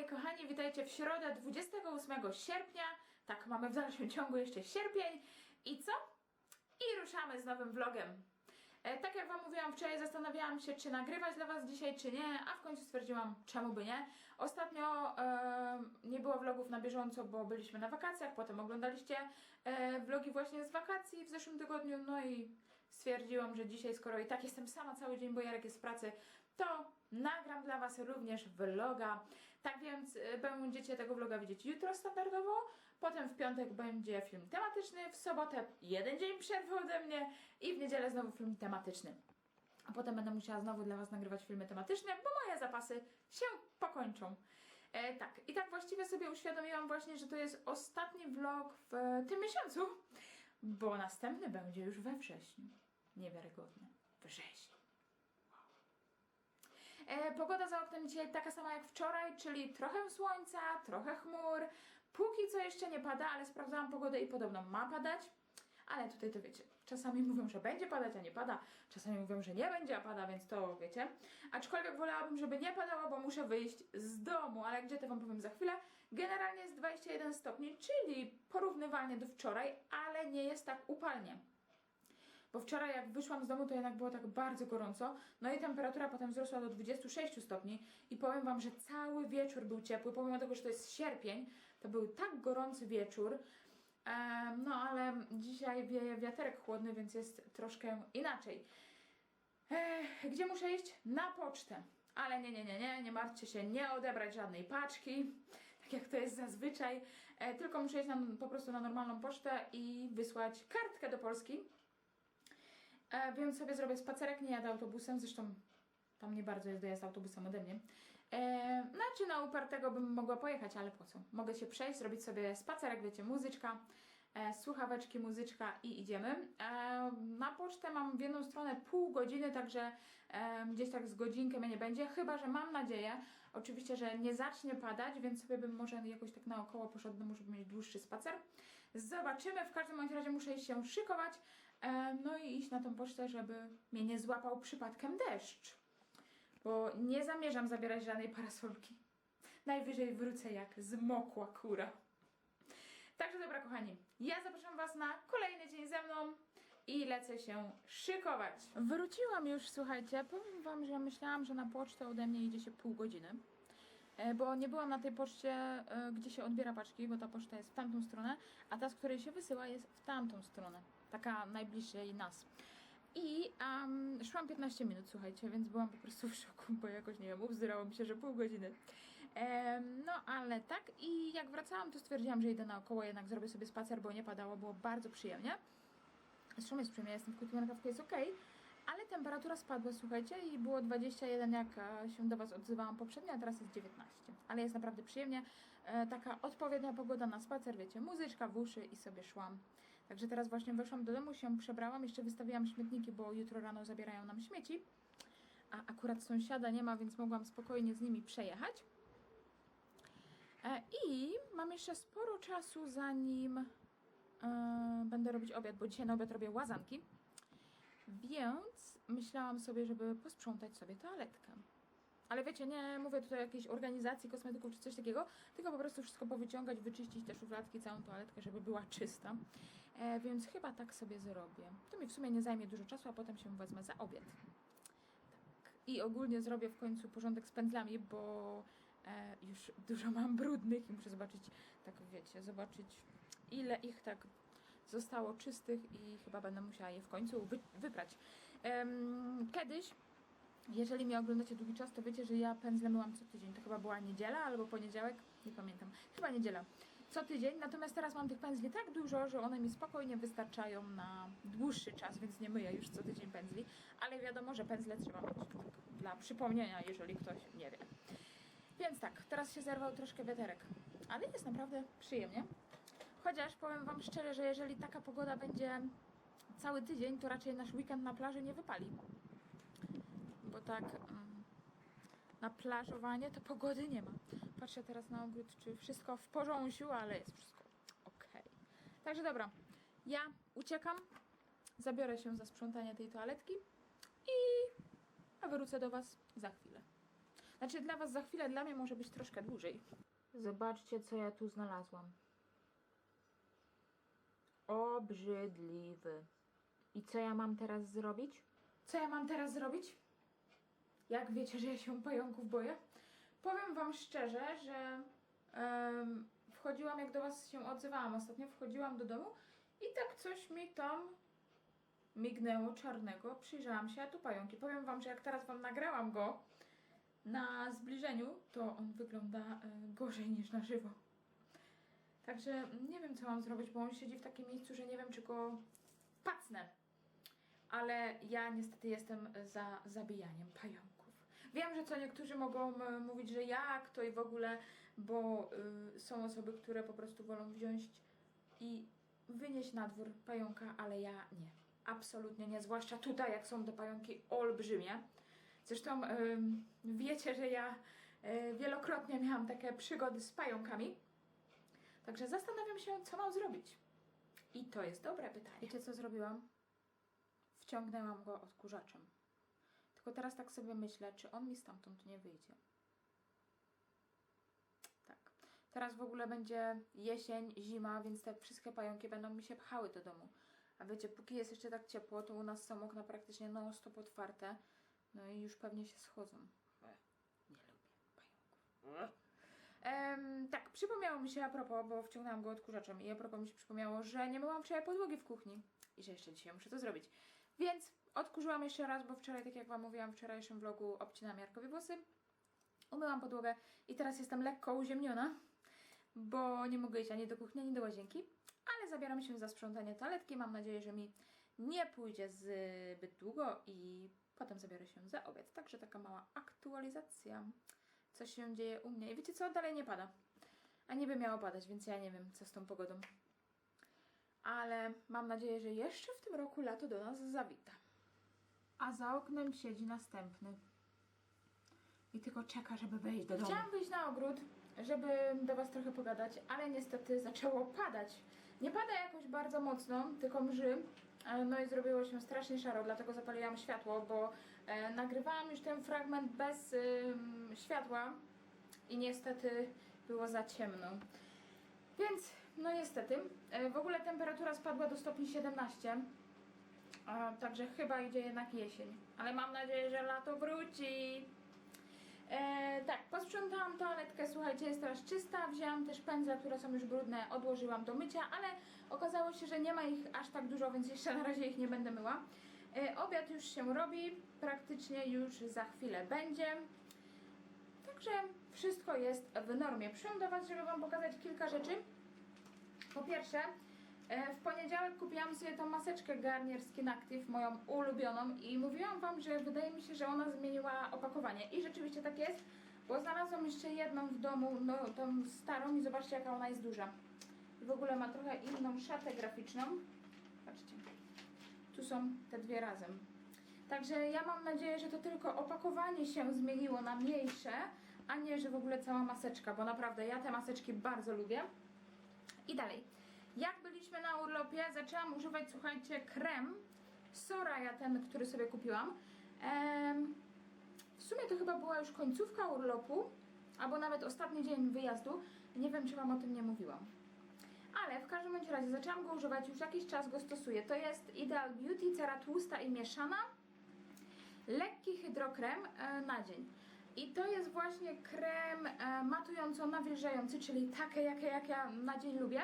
moi kochani, witajcie w środę 28 sierpnia. Tak, mamy w dalszym ciągu jeszcze sierpień. I co? I ruszamy z nowym vlogiem. E, tak jak Wam mówiłam wczoraj, zastanawiałam się, czy nagrywać dla Was dzisiaj, czy nie, a w końcu stwierdziłam, czemu by nie. Ostatnio e, nie było vlogów na bieżąco, bo byliśmy na wakacjach, potem oglądaliście e, vlogi właśnie z wakacji w zeszłym tygodniu, no i stwierdziłam, że dzisiaj, skoro i tak jestem sama cały dzień, bo Jarek jest w pracy, to nagram dla Was również vloga. Tak więc y, będziecie tego vloga widzieć jutro standardowo, potem w piątek będzie film tematyczny, w sobotę jeden dzień przerwy ode mnie i w niedzielę znowu film tematyczny. A potem będę musiała znowu dla Was nagrywać filmy tematyczne, bo moje zapasy się pokończą. E, tak, i tak właściwie sobie uświadomiłam właśnie, że to jest ostatni vlog w e, tym miesiącu, bo następny będzie już we wrześniu. Niewiarygodne. Wrześniu. E, pogoda za oknem dzisiaj taka sama jak wczoraj, czyli trochę słońca, trochę chmur. Póki co jeszcze nie pada, ale sprawdzałam pogodę i podobno ma padać. Ale tutaj to wiecie, czasami mówią, że będzie padać, a nie pada. Czasami mówią, że nie będzie, a pada, więc to wiecie. Aczkolwiek wolałabym, żeby nie padało, bo muszę wyjść z domu, ale gdzie to Wam powiem za chwilę. Generalnie jest 21 stopni, czyli porównywalnie do wczoraj, ale nie jest tak upalnie. Bo wczoraj jak wyszłam z domu, to jednak było tak bardzo gorąco. No i temperatura potem wzrosła do 26 stopni. I powiem Wam, że cały wieczór był ciepły. Pomimo tego, że to jest sierpień, to był tak gorący wieczór. No ale dzisiaj wieje wiaterek chłodny, więc jest troszkę inaczej. Gdzie muszę iść? Na pocztę. Ale nie, nie, nie, nie, nie martwcie się, nie odebrać żadnej paczki, tak jak to jest zazwyczaj. E, tylko muszę iść na, po prostu na normalną pocztę i wysłać kartkę do Polski. E, więc sobie zrobię spacerek, nie jadę autobusem, zresztą tam nie bardzo jest dojazd autobusem ode mnie. E, znaczy na upartego bym mogła pojechać, ale po co? Mogę się przejść, zrobić sobie spacerek, wiecie, muzyczka, e, słuchaweczki, muzyczka i idziemy. E, na pocztę mam w jedną stronę pół godziny, także e, gdzieś tak z godzinkę mnie nie będzie, chyba że mam nadzieję, oczywiście, że nie zacznie padać, więc sobie bym może jakoś tak naokoło poszedł, no, żeby mieć dłuższy spacer. Zobaczymy, w każdym razie muszę się szykować, e, no i iść na tą pocztę, żeby mnie nie złapał przypadkiem deszcz bo nie zamierzam zabierać żadnej parasolki. Najwyżej wrócę jak zmokła kura. Także dobra, kochani, ja zapraszam Was na kolejny dzień ze mną i lecę się szykować. Wróciłam już, słuchajcie. Powiem Wam, że myślałam, że na pocztę ode mnie idzie się pół godziny. E, Bo nie byłam na tej poczcie, e, gdzie się odbiera paczki, bo ta poczta jest w tamtą stronę, a ta, z której się wysyła, jest w tamtą stronę. Taka najbliżej nas. I um, szłam 15 minut, słuchajcie, więc byłam po prostu w szoku, bo jakoś, nie wiem, ubzdyrało mi się, że pół godziny. No, ale tak. I jak wracałam, to stwierdziłam, że idę naokoło, jednak zrobię sobie spacer, bo nie padało, było bardzo przyjemnie. Zresztą jest przyjemnie, jestem w krótkim rękawku, jest ok. Ale temperatura spadła, słuchajcie, i było 21, jak e, się do Was odzywałam poprzednio, a teraz jest 19. Ale jest naprawdę przyjemnie. E, taka odpowiednia pogoda na spacer, wiecie, muzyczka w uszy i sobie szłam. Także teraz właśnie weszłam do domu, się przebrałam, jeszcze wystawiłam śmietniki, bo jutro rano zabierają nam śmieci. A akurat sąsiada nie ma, więc mogłam spokojnie z nimi przejechać. E, I mam jeszcze sporo czasu, zanim e, będę robić obiad, bo dzisiaj na obiad robię łazanki. Więc myślałam sobie, żeby posprzątać sobie toaletkę. Ale wiecie, nie mówię tutaj o jakiejś organizacji kosmetyków czy coś takiego, tylko po prostu wszystko powyciągać, wyczyścić te szufladki, całą toaletkę, żeby była czysta. E, więc chyba tak sobie zrobię. To mi w sumie nie zajmie dużo czasu, a potem się wezmę za obiad. Tak. I ogólnie zrobię w końcu porządek z pędzlami, bo e, już dużo mam brudnych i muszę zobaczyć, tak wiecie, zobaczyć ile ich tak zostało czystych i chyba będę musiała je w końcu wy, wyprać. Em, kiedyś, jeżeli mnie oglądacie długi czas, to wiecie, że ja pędzle myłam co tydzień. To chyba była niedziela albo poniedziałek, nie pamiętam. Chyba niedziela. Co tydzień, natomiast teraz mam tych pędzli tak dużo, że one mi spokojnie wystarczają na dłuższy czas, więc nie myję już co tydzień pędzli. Ale wiadomo, że pędzle trzeba mieć tak, dla przypomnienia, jeżeli ktoś nie wie. Więc tak, teraz się zerwał troszkę wiaterek, ale jest naprawdę przyjemnie. Chociaż powiem Wam szczerze, że jeżeli taka pogoda będzie cały tydzień, to raczej nasz weekend na plaży nie wypali. Bo tak mm, na plażowanie to pogody nie ma. Patrzę teraz na ogród, czy wszystko w porządku, ale jest wszystko ok. Także dobra, ja uciekam, zabiorę się za sprzątanie tej toaletki i a wrócę do Was za chwilę. Znaczy dla Was za chwilę, dla mnie może być troszkę dłużej. Zobaczcie, co ja tu znalazłam. Obrzydliwy. I co ja mam teraz zrobić? Co ja mam teraz zrobić? Jak wiecie, że ja się pająków boję? Powiem Wam szczerze, że em, wchodziłam, jak do Was się odzywałam ostatnio, wchodziłam do domu i tak coś mi tam mignęło czarnego. Przyjrzałam się, a tu pająki. Powiem Wam, że jak teraz Wam nagrałam go na zbliżeniu, to on wygląda e, gorzej niż na żywo. Także nie wiem, co mam zrobić, bo on siedzi w takim miejscu, że nie wiem, czy go pacnę. Ale ja niestety jestem za zabijaniem pająków. Wiem, że co niektórzy mogą e, mówić, że jak to i w ogóle, bo y, są osoby, które po prostu wolą wziąć i wynieść na dwór pająka, ale ja nie. Absolutnie nie, zwłaszcza tutaj, jak są te pająki olbrzymie. Zresztą ym, wiecie, że ja y, wielokrotnie miałam takie przygody z pająkami. Także zastanawiam się, co mam zrobić. I to jest dobre pytanie. Wiecie, co zrobiłam? Wciągnęłam go odkurzaczem. Tylko teraz tak sobie myślę, czy on mi stamtąd nie wyjdzie. Tak. Teraz w ogóle będzie jesień, zima, więc te wszystkie pająki będą mi się pchały do domu. A wiecie, póki jest jeszcze tak ciepło, to u nas są okna praktycznie non-stop otwarte. No i już pewnie się schodzą. Nie lubię pająków. Em, tak, przypomniało mi się a propos, bo wciągnęłam go odkurzaczem i a propos mi się przypomniało, że nie myłam wczoraj podłogi w kuchni i że jeszcze dzisiaj muszę to zrobić. Więc odkurzyłam jeszcze raz, bo wczoraj, tak jak Wam mówiłam w wczorajszym vlogu, obcinałam Jarkowi włosy. Umyłam podłogę i teraz jestem lekko uziemniona, bo nie mogę iść ani do kuchni, ani do łazienki, ale zabieram się za sprzątanie toaletki. Mam nadzieję, że mi nie pójdzie zbyt długo i potem zabiorę się za obiad. Także taka mała aktualizacja, co się dzieje u mnie. I wiecie co? Dalej nie pada. A niby miało padać, więc ja nie wiem, co z tą pogodą. Ale mam nadzieję, że jeszcze w tym roku lato do nas zawita. A za oknem siedzi następny. I tylko czeka, żeby wejść do domu. Chciałam wyjść na ogród, żeby do Was trochę pogadać, ale niestety zaczęło padać. Nie pada jakoś bardzo mocno, tylko mrzy. E, No i zrobiło się strasznie szaro, dlatego zapaliłam światło, bo e, nagrywałam już ten fragment bez światła i niestety było za ciemno. Więc, no niestety, e, w ogóle temperatura spadła do stopni 17, a, także chyba idzie jednak jesień. Ale mam nadzieję, że lato wróci. E, tak, posprzątałam toaletkę, słuchajcie, jest teraz czysta. Wzięłam też pędzle, które są już brudne, odłożyłam do mycia, ale okazało się, że nie ma ich aż tak dużo, więc jeszcze na razie ich nie będę myła. E, obiad już się robi, praktycznie już za chwilę będzie. Także wszystko jest w normie. Przyszłam do Was, żeby Wam pokazać kilka rzeczy. Po pierwsze, e, w poniedziałek kupiłam sobie tą maseczkę Garnier Skin Active, moją ulubioną i mówiłam Wam, że wydaje mi się, że ona zmieniła opakowanie i rzeczywiście tak jest, bo znalazłam jeszcze jedną w domu, no tą starą i zobaczcie jaka ona jest duża. W ogóle ma trochę inną szatę graficzną. Patrzcie, tu są te dwie razem. Także ja mam nadzieję, że to tylko opakowanie się zmieniło na mniejsze, a nie, że w ogóle cała maseczka, bo naprawdę ja te maseczki bardzo lubię. I dalej. Jak byliśmy na urlopie, zaczęłam używać, słuchajcie, krem Soraya, ten, który sobie kupiłam. Em, w sumie to chyba była już końcówka urlopu, albo nawet ostatni dzień wyjazdu. Nie wiem, czy Wam o tym nie mówiłam. Ale w każdym bądź razie zaczęłam go używać, już jakiś czas go stosuję. To jest Ideal Beauty, cera tłusta i mieszana. Lekki hydrokrem e, na dzień. I to jest właśnie krem e, matująco-nawilżający, czyli takie, jakie jak ja na dzień lubię.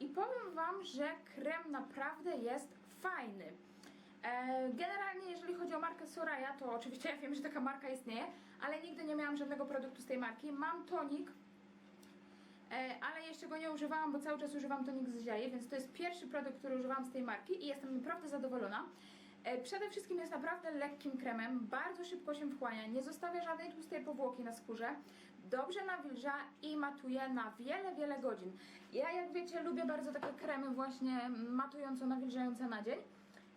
I powiem Wam, że krem naprawdę jest fajny. E, generalnie, jeżeli chodzi o markę Soraya, to oczywiście ja wiem, że taka marka istnieje, ale nigdy nie miałam żadnego produktu z tej marki. Mam tonik, e, ale jeszcze go nie używałam, bo cały czas używam tonik z Ziaje, więc to jest pierwszy produkt, który używam z tej marki i jestem naprawdę zadowolona. E, Przede wszystkim jest naprawdę lekkim kremem, bardzo szybko się wchłania, nie zostawia żadnej tłustej powłoki na skórze, dobrze nawilża i matuje na wiele, wiele godzin. Ja jak wiecie lubię bardzo takie kremy właśnie matująco-nawilżające na dzień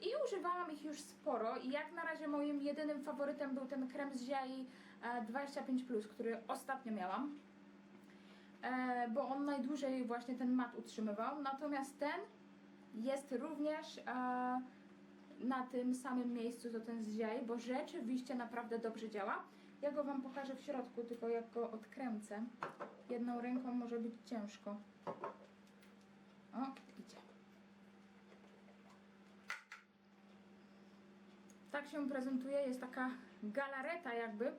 i używałam ich już sporo i jak na razie moim jedynym faworytem był ten krem z Ziai e, 25+, który ostatnio miałam, e, bo on najdłużej właśnie ten mat utrzymywał, natomiast ten jest również e, na tym samym miejscu co ten z Ziai, bo rzeczywiście naprawdę dobrze działa. Ja go Wam pokażę w środku, tylko jak go odkręcę. Jedną ręką może być ciężko. O, idzie. Tak się prezentuje, jest taka galareta jakby,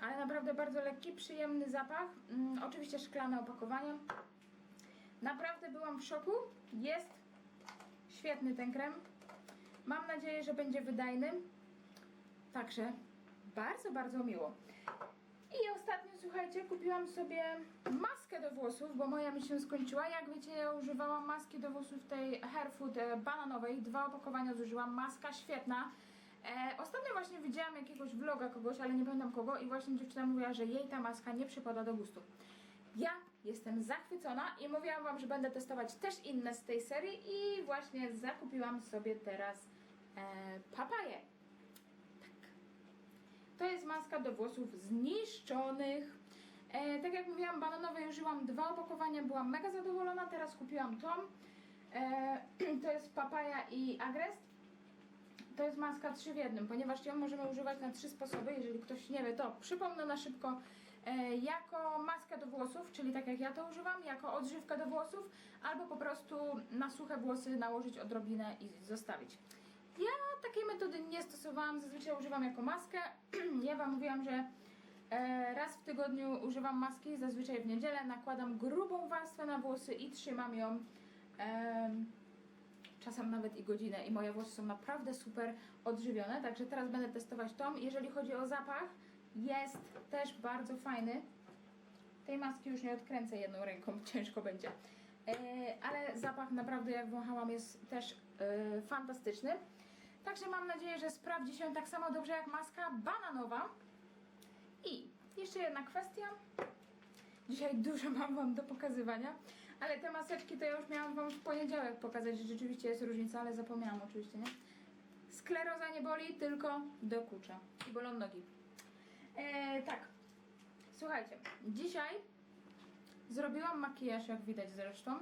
ale naprawdę bardzo lekki, przyjemny zapach. Mm, oczywiście szklane opakowanie. Naprawdę byłam w szoku. Jest świetny ten krem. Mam nadzieję, że będzie wydajny. Także bardzo, bardzo miło. I ostatnio, słuchajcie, kupiłam sobie maskę do włosów, bo moja mi się skończyła. Jak wiecie, ja używałam maski do włosów tej Hairfood e, bananowej. Dwa opakowania zużyłam. Maska świetna. E, ostatnio właśnie widziałam jakiegoś vloga kogoś, ale nie pamiętam kogo i właśnie dziewczyna mówiła, że jej ta maska nie przypada do gustu. Ja jestem zachwycona i mówiłam Wam, że będę testować też inne z tej serii i właśnie zakupiłam sobie teraz e, papaję. Tak. To jest maska do włosów zniszczonych. E, tak jak mówiłam, bananowej użyłam dwa opakowania, byłam mega zadowolona, teraz kupiłam tą. E, to jest papaja i agrest. To jest maska 3 w jednym, ponieważ ją możemy używać na trzy sposoby. Jeżeli ktoś nie wie, to przypomnę na szybko. E, jako maskę do włosów, czyli tak jak ja to używam, jako odżywkę do włosów, albo po prostu na suche włosy nałożyć odrobinę i zostawić. Ja takiej metody nie stosowałam, zazwyczaj używam jako maskę. ja Wam mówiłam, że e, raz w tygodniu używam maski, zazwyczaj w niedzielę nakładam grubą warstwę na włosy i trzymam ją em, czasem nawet i godzinę i moje włosy są naprawdę super odżywione, także teraz będę testować tą. Jeżeli chodzi o zapach, jest też bardzo fajny. Tej maski już nie odkręcę jedną ręką, ciężko będzie. E, ale zapach naprawdę jak wąchałam jest też e, fantastyczny. Także mam nadzieję, że sprawdzi się tak samo dobrze jak maska bananowa. I jeszcze jedna kwestia. Dzisiaj dużo mam Wam do pokazywania, ale te maseczki to ja już miałam Wam w poniedziałek pokazać, że rzeczywiście jest różnica, ale zapomniałam oczywiście, nie? Skleroza nie boli, tylko dokucza i bolą nogi. E, tak, słuchajcie, dzisiaj zrobiłam makijaż, jak widać zresztą,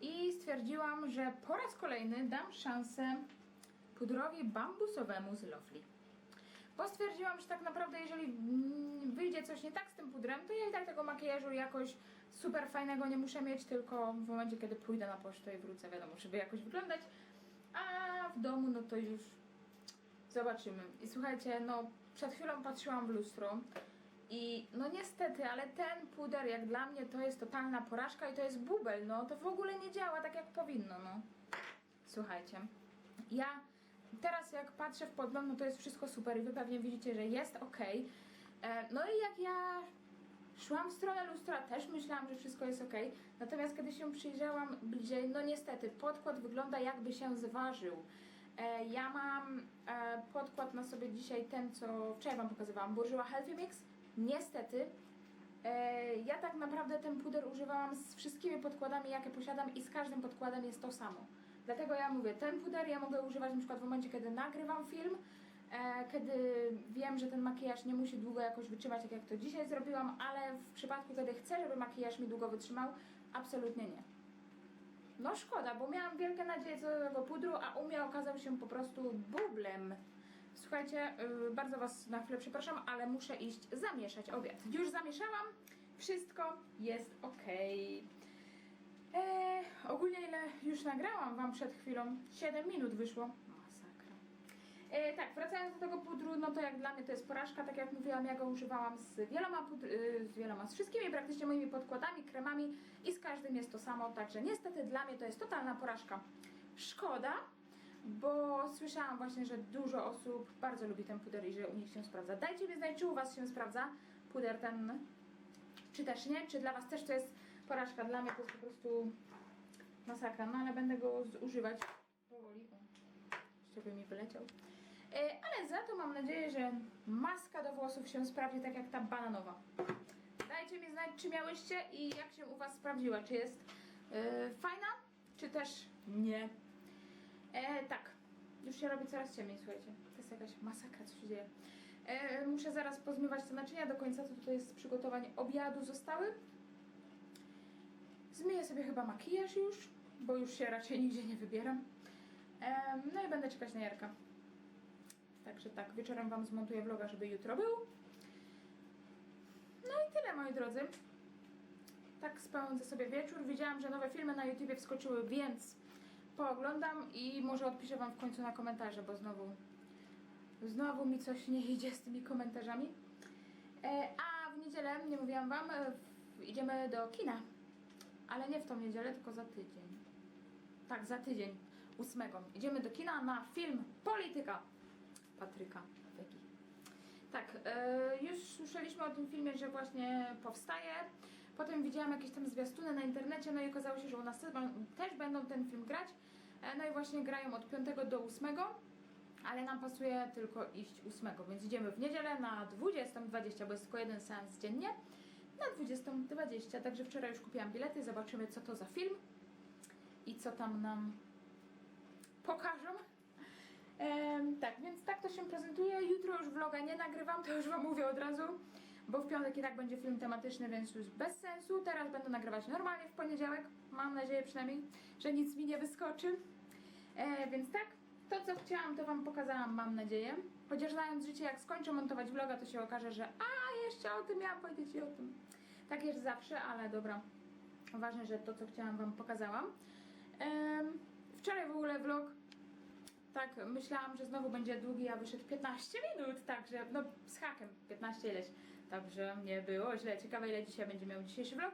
i stwierdziłam, że po raz kolejny dam szansę pudrowi bambusowemu z Lovely. Bo stwierdziłam, że tak naprawdę jeżeli mm, wyjdzie coś nie tak z tym pudrem, to ja i tak tego makijażu jakoś super fajnego nie muszę mieć, tylko w momencie, kiedy pójdę na pocztę i wrócę, wiadomo, żeby jakoś wyglądać, a w domu no to już zobaczymy. I słuchajcie, no przed chwilą patrzyłam w lustro i no niestety, ale ten puder jak dla mnie to jest totalna porażka i to jest bubel, no to w ogóle nie działa tak jak powinno, no. Słuchajcie, ja teraz jak patrzę w podgląd, no to jest wszystko super i wy pewnie widzicie, że jest ok. E, no i jak ja szłam w stronę lustra, też myślałam, że wszystko jest ok. Natomiast kiedy się przyjrzałam bliżej, no niestety, podkład wygląda jakby się zważył. E, ja mam e, podkład na sobie dzisiaj ten, co wczoraj Wam pokazywałam, Bourjois Healthy Mix. Niestety, ja tak naprawdę ten puder używałam z wszystkimi podkładami, jakie posiadam i z każdym podkładem jest to samo. Dlatego ja mówię, ten puder ja mogę używać na przykład w momencie, kiedy nagrywam film, e, kiedy wiem, że ten makijaż nie musi długo jakoś wytrzymać, tak jak to dzisiaj zrobiłam, ale w przypadku, kiedy chcę, żeby makijaż mi długo wytrzymał, absolutnie nie. No szkoda, bo miałam wielkie nadzieje co do tego pudru, a u mnie okazał się po prostu bublem. Słuchajcie, yy, bardzo Was na chwilę przepraszam, ale muszę iść zamieszać obiad. Już zamieszałam, wszystko jest ok. Eee, ogólnie ile już nagrałam Wam przed chwilą? 7 minut wyszło. Masakra. E, tak, wracając do tego pudru, no to jak dla mnie to jest porażka, tak jak mówiłam, ja go używałam z wieloma, pudr, y, z wieloma, z wszystkimi praktycznie moimi podkładami, kremami i z każdym jest to samo, także niestety dla mnie to jest totalna porażka. Szkoda, bo słyszałam właśnie, że dużo osób bardzo lubi ten puder i że u nich się sprawdza. Dajcie mi znać, czy u Was się sprawdza puder ten, czy też nie, czy dla Was też to jest porażka. Dla mnie to jest po prostu masakra, no ale będę go zużywać powoli. Żeby mi wyleciał. E, ale za to mam nadzieję, że maska do włosów się sprawdzi tak jak ta bananowa. Dajcie mi znać, czy miałyście i jak się u Was sprawdziła. Czy jest e, fajna, czy też nie. E, tak, już się robi coraz ciemniej, słuchajcie. To jest jakaś masakra, co się dzieje. E, muszę zaraz pozmywać te naczynia do końca, to tutaj z przygotowań obiadu zostały. Zmyję sobie chyba makijaż już, bo już się raczej nigdzie nie wybieram. No i będę czekać na Jarka. Także tak, wieczorem Wam zmontuję vloga, żeby jutro był. No i tyle, moi drodzy. Tak spędzę sobie wieczór. Widziałam, że nowe filmy na YouTubie wskoczyły, więc pooglądam i może odpiszę Wam w końcu na komentarze, bo znowu znowu mi coś nie idzie z tymi komentarzami. E, a w niedzielę, nie mówiłam Wam, e, idziemy do kina. Ale nie w tą niedzielę, tylko za tydzień. Tak, za tydzień, ósmego. Idziemy do kina na film Polityka Patryka Wegi. Tak, e, już słyszeliśmy o tym filmie, że właśnie powstaje. Potem widziałam jakieś tam zwiastuny na internecie, no i okazało się, że u nas też będą ten film grać. E, no i właśnie grają od 5 do 8, ale nam pasuje tylko iść 8, więc idziemy w niedzielę na 20.20, bo jest tylko jeden seans dziennie. Na 20.20, także wczoraj już kupiłam bilety, zobaczymy co to za film i co tam nam pokażą. Em, tak, więc tak to się prezentuje. Jutro już vloga nie nagrywam, to już Wam mówię od razu, bo w piątek i tak będzie film tematyczny, więc już bez sensu. Teraz będę nagrywać normalnie w poniedziałek. Mam nadzieję przynajmniej, że nic mi nie wyskoczy. E, więc tak, to co chciałam, to Wam pokazałam, mam nadzieję. Chociaż znając życie, jak skończę montować vloga, to się okaże, że a, jeszcze o tym miałam powiedzieć i o tym. Tak jest zawsze, ale dobra. Ważne, że to, co chciałam Wam pokazałam. Em, wczoraj w ogóle vlog tak, myślałam, że znowu będzie długi, a wyszedł 15 minut, także no z hakiem 15 ileś. Także nie było źle. Ciekawe ile dzisiaj będzie miał dzisiejszy vlog.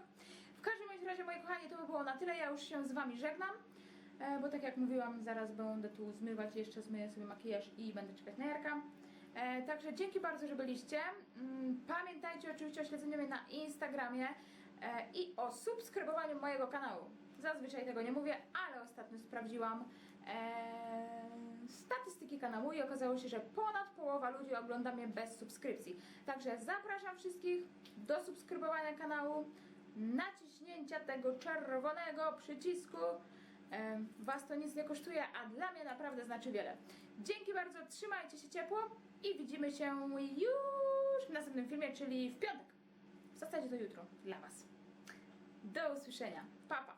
W każdym razie, moi kochani, to by było na tyle. Ja już się z Wami żegnam, bo tak jak mówiłam, zaraz będę tu zmywać, jeszcze zmyję sobie makijaż i będę czekać na Jarka. E, także dzięki bardzo, że byliście. Mm, Pamiętajcie oczywiście o śledzeniu mnie na Instagramie e, i o subskrybowaniu mojego kanału. Zazwyczaj tego nie mówię, ale ostatnio sprawdziłam e, statystyki kanału i okazało się, że ponad połowa ludzi ogląda mnie bez subskrypcji. Także zapraszam wszystkich do subskrybowania kanału, naciśnięcia tego czerwonego przycisku. Was to nic nie kosztuje, a dla mnie naprawdę znaczy wiele. Dzięki bardzo, trzymajcie się ciepło i widzimy się już w następnym filmie, czyli w piątek. W zasadzie to jutro dla Was. Do usłyszenia. Pa, pa.